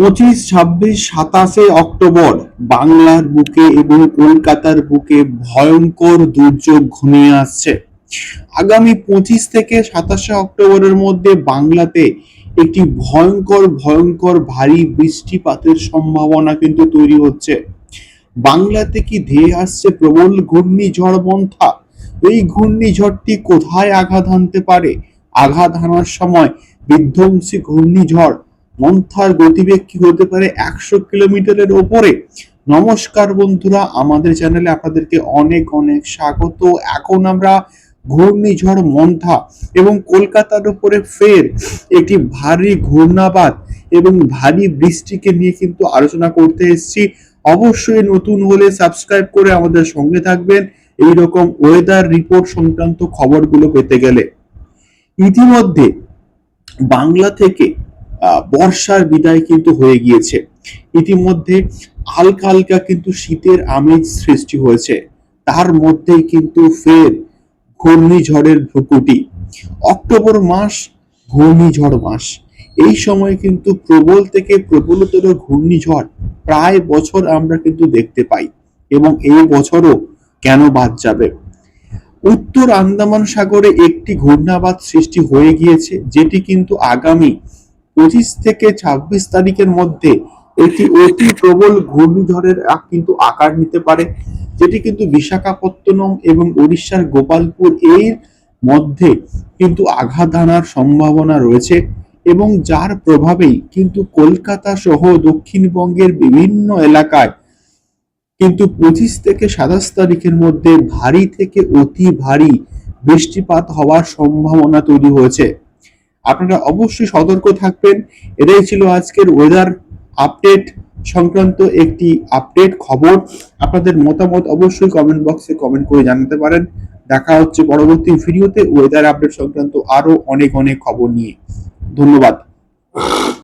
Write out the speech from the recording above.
পঁচিশ, ছাব্বিশ, সাতাশে অক্টোবর বাংলার বুকে এবং কলকাতার বুকে ভয়ঙ্কর দুর্যোগ ঘনিয়ে আসছে। আগামী পঁচিশ থেকে সাতাশে অক্টোবরের মধ্যে বাংলাতে একটি ভয়ঙ্কর ভয়ঙ্কর ভারী বৃষ্টিপাতের সম্ভাবনা কিন্তু তৈরি হচ্ছে। বাংলাতে কি ধেয়ে আসছে প্রবল ঘূর্ণিঝড় মন্থা এই ঘূর্ণিঝড়টি কোথায় আঘাত হানতে পারে? আঘাত হানার সময় বিধ্বংসী ঘূর্ণিঝড় মন্থার গতিবেগ কি হতে পারে? একশো কিলোমিটারের ওপরে। নমস্কার বন্ধুরা, আমাদের চ্যানেলে আপনাদেরকে অনেক অনেক স্বাগত। এখন আমরা ঘূর্ণিঝড় মন্থা এবং কলকাতার উপরে ফের একটি ভারী ঘূর্ণাবাদ এবং ভারী বৃষ্টিকে নিয়ে কিন্তু আলোচনা করতে এসেছি। অবশ্যই নতুন হলে সাবস্ক্রাইব করে আমাদের সঙ্গে থাকবেন। এই রকম ওয়েদার রিপোর্ট সংক্রান্ত খবরগুলো পেতে গেলে। ইতিমধ্যে বাংলা থেকে বর্ষার বিদায় কিন্তু হয়ে গিয়েছে। ইতিমধ্যে হালকা হালকা কিন্তু শীতের আমেজ সৃষ্টি হয়েছে। তার মধ্যেই কিন্তু ফের ঘূর্ণিঝড়ের ভ্রুকুটি। অক্টোবর মাস, ঘূর্ণিঝড় মাস। এই সময় কিন্তু প্রবল থেকে প্রবলতর ঘূর্ণিঝড় প্রায় বছর আমরা কিন্তু দেখতে পাই এবং এই বছরও কেন বাদ যাবে? উত্তর আন্দামান সাগরে একটি ঘূর্ণাবাদ সৃষ্টি হয়ে গিয়েছে, যেটি কিন্তু আগামী পঁচিশ থেকে ছাব্বিশ তারিখের মধ্যে একটি অতি প্রবল ঘূর্ণিঝড়ের কিন্তু আকার নিতে পারে, যেটি কিন্তু বিশাখাপত্তনম এবং উড়িষ্যার গোপালপুর এর মধ্যে কিন্তু আঘাত আনার সম্ভাবনা রয়েছে এবং যার প্রভাবেই কিন্তু কলকাতা সহ দক্ষিণবঙ্গের বিভিন্ন এলাকায় কিন্তু পঁচিশ থেকে সাতাশ তারিখের মধ্যে ভারী থেকে অতি ভারী বৃষ্টিপাত হওয়ার সম্ভাবনা তৈরি হয়েছে। আপনারা অবশ্যই সতর্ক থাকবেন। এটাই ছিল আজকের ওয়েদার আপডেট সংক্রান্ত একটি আপডেট খবর। আপনাদের মতামত অবশ্যই কমেন্ট বক্সে কমেন্ট করে জানাতে পারেন। দেখা হচ্ছে পরবর্তী ভিডিওতে ওয়েদার আপডেট সংক্রান্ত আরও অনেক অনেক খবর নিয়ে। ধন্যবাদ।